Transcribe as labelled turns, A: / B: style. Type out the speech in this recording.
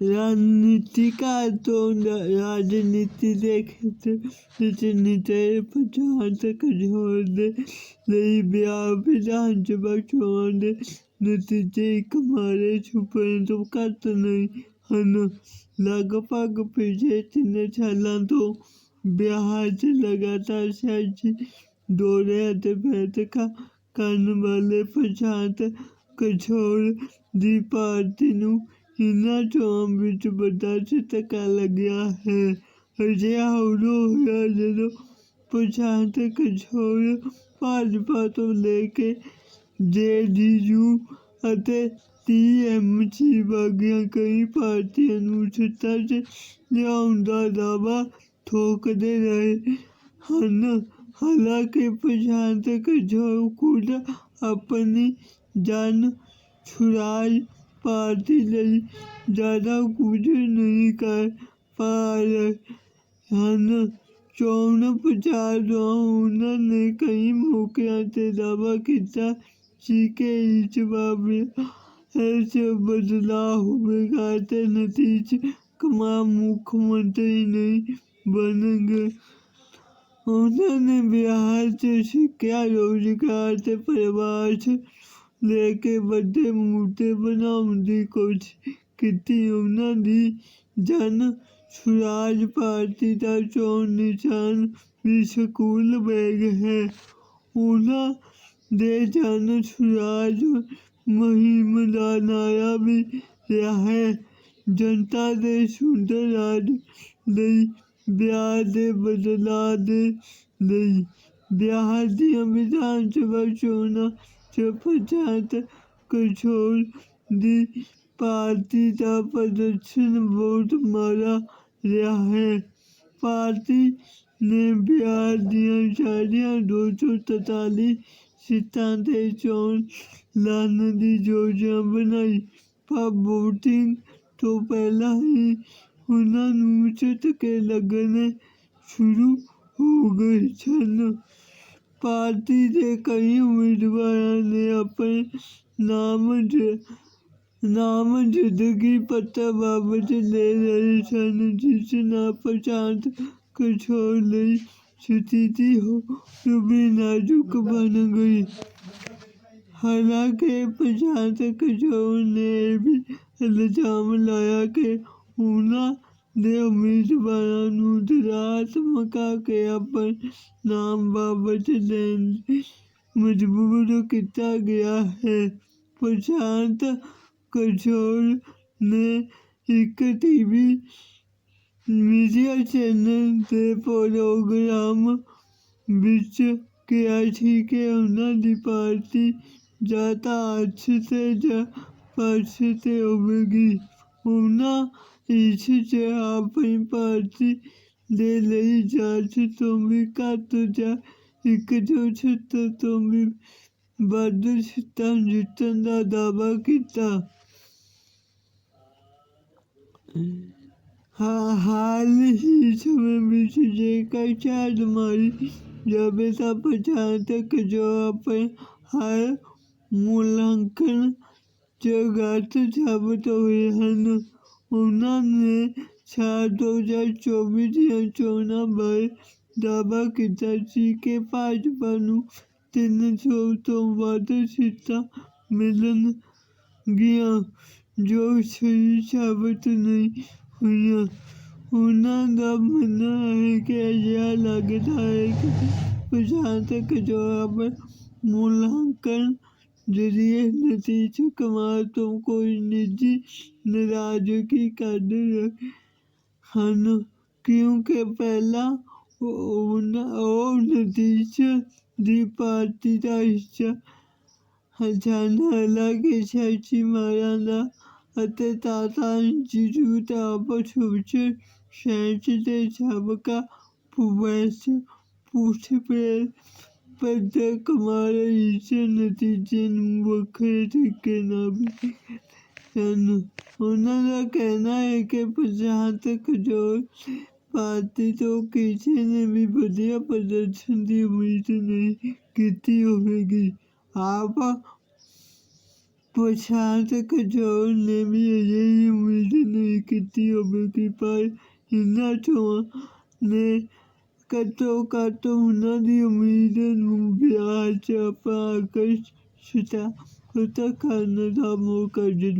A: راجنیتکا تو راجنیتی دیکھتے نیچے پچاس کجھوڑ دے لئی بیا پچاس بچھوڑ دے نتیجے کمارے چھپنے تو کت نہیں ہن لگ پگ پیچھے تین چھالاں تو بیاہ چ لگاتار سج دورے تے بیت کا کرن والے پچاس کجھوڑ دی پارٹی نو ਇਹਨਾਂ ਚੋਣਾਂ ਵਿੱਚ ਵੱਡਾ ਝਟਕਾ ਲੱਗਿਆ ਹੈ। ਅਜਿਹਾ ਉਦੋਂ ਹੋਇਆ ਜਦੋਂ ਪ੍ਰਸ਼ਾਂਤ ਕਿਸ਼ੋਰ ਭਾਜਪਾ ਤੋਂ ਲੈ ਕੇ ਜੇਡੀਯੂ ਅਤੇ ਟੀਐਮਸੀ ਵਰਗੀਆਂ ਕਈ ਪਾਰਟੀਆਂ ਨੂੰ ਸੱਤਾ 'ਚ ਲਿਆਉਣ ਦਾ ਦਾਅਵਾ ਠੋਕਦੇ ਰਹੇ ਹਨ। ਹਾਲਾਂਕਿ ਪ੍ਰਸ਼ਾਂਤ ਕਿਸ਼ੋਰ ਖੁਦ ਆਪਣੀ ਜਨ ਸੁਰਾਜ پارٹی نہیں، زیادہ کچھ نہیں کر پا رہے ہیں چون پچاس انہوں نے کئی موقع دعویٰ کیا کہ اس باب سے بدلاؤ بغیر نتیج کما مکھ منتری نہیں بن گئے۔ انہوں نے بہار سے سکھا روزگار سے پریوار لے کے وجے مدد بناؤ کوشش کی انہوں کی جن سوراج پارٹی کا چان بھی سکون بیگ ہے۔ انہوں نے جن سوراج مہم کا نعرہ بھی رہا ہے۔ جنتا کے سندر ریا بہار دھان سبھا چون 'ਚ ਪ੍ਰਸ਼ਾਂਤ ਦੀ ਪਾਰਟੀ ਦਾ ਪ੍ਰਦਰਸ਼ਨ ਬਹੁਤ ਮਾੜਾ ਰਿਹਾ ਹੈ। ਪਾਰਟੀ ਨੇ ਬਿਹਾਰ ਦੀਆਂ ਸਾਰੀਆਂ ਦੋ ਸੌ ਤਰਤਾਲੀ ਸੀਟਾਂ 'ਤੇ ਚੋਣ ਲੜਨ ਦੀ ਯੋਜਨਾ ਬਣਾਈ। ਪਰ ਵੋਟਿੰਗ ਤੋਂ ਪਹਿਲਾਂ ਹੀ ਉਹਨਾਂ ਨੂੰ ਝਟਕੇ ਲੱਗਣੇ ਸ਼ੁਰੂ ਹੋ ਗਏ ਸਨ। پارٹی کے کئی امیدواروں نے اپنے نامزدگی جی-, پتر واپس لے رہے سن، جس ناپسند کو چھوڑ رہی ستھتی ہو تو بھی نازک بن گئی۔ حالانکہ پرشانت کشور نے یہ بھی الزام لایا کہ اونا دیومید مکا کے اپنے نام بابت مجبور کیا گیا ہے۔ پرشانت کشور نے ایک ٹی وی میڈیا چینل سے پروگرام بچ کیا تھی کہ انہوں نے پارٹی جاتا آج سے جا پارٹی سے ہوگی انہوں پیچھے سے پارٹی ಪಾರ್ಟಿ لئی ಜಾಸ್ತಿ ತೊಂಬಿ ಕಾತುಜ ಇಕ್ಕಜೋ ಸುತ್ತ ತೊಂಬಿ ਬਹਾਦਰ ਸੁਲਤਾਨ ਜਿੱਤਣ ਦਾ ਦਾਅਵਾ ਕੀਤਾ حال ہی سمے میں جے کا شاید ماری، جب ایسا پچانا تک جو اپنے ہر مولانکن جگات ثابت ہوئے ہیں انہوں نے سال دو ہزار چوبیس یا چودہ بر دعویٰ کیا کہ پاچپنوں تین سو تو ود ستا ملن گیا جو صحیح ثابت نہیں ہوئی انہوں کا مننا ہے کہ یہ لگتا ہے کہ پچھاتے جو پر مولانکن ਮੁਲਾਂਕਣ ਜ਼ਰੀਏ ਨਤੀਜ ਕੁਮਾਰ ਤੋਂ ਕੋਈ ਨਿੱਜੀ ਨਾਰਾਜ਼ਗੀ ਕੱਢ ਰਹੇ ਹਨ ਕਿਉਂਕਿ ਪਹਿਲਾਂ ਉਹ ਨਤੀਜ ਦੀ ਪਾਰਟੀ ਦਾ ਹਿੱਸਾ ਸਨ ਹਾਲਾਂਕਿ ਸਿਆਸੀ ਮਾਹਰਾਂ ਦਾ ਅਤੇ Tata Institute of Social Science ਦੇ ਸਾਬਕਾ ਪ੍ਰੋਫੈਸਰ ਪੁਸ਼ਪੇਂਦਰ پردہ پدمکುಮಾರ ಈಶಾನ್ಯ جن وقت کے نابی سن۔ انہوں کا کہنا ہے کہ پچھاں تک جو پاتے تو کسی نے بھی ودیا پردرشن کی امید نہیں کیتی ہوئے گی۔ آپ پچھاں تک جو نے بھی یہی امید نہیں کیتی ہوئے گی، پر انہوں نے ਘੱਟੋ ਘੱਟ ਉਹਨਾਂ ਦੀ ਉਮੀਦ ਨੂੰ ਵਿਆਹ 'ਚ ਆਪਾਂ ਕੇ ਸਿੱਟਾ ਉਤਾ ਕਰਨ ਦਾ ਮੌਕਾ ਦਿੱਤਾ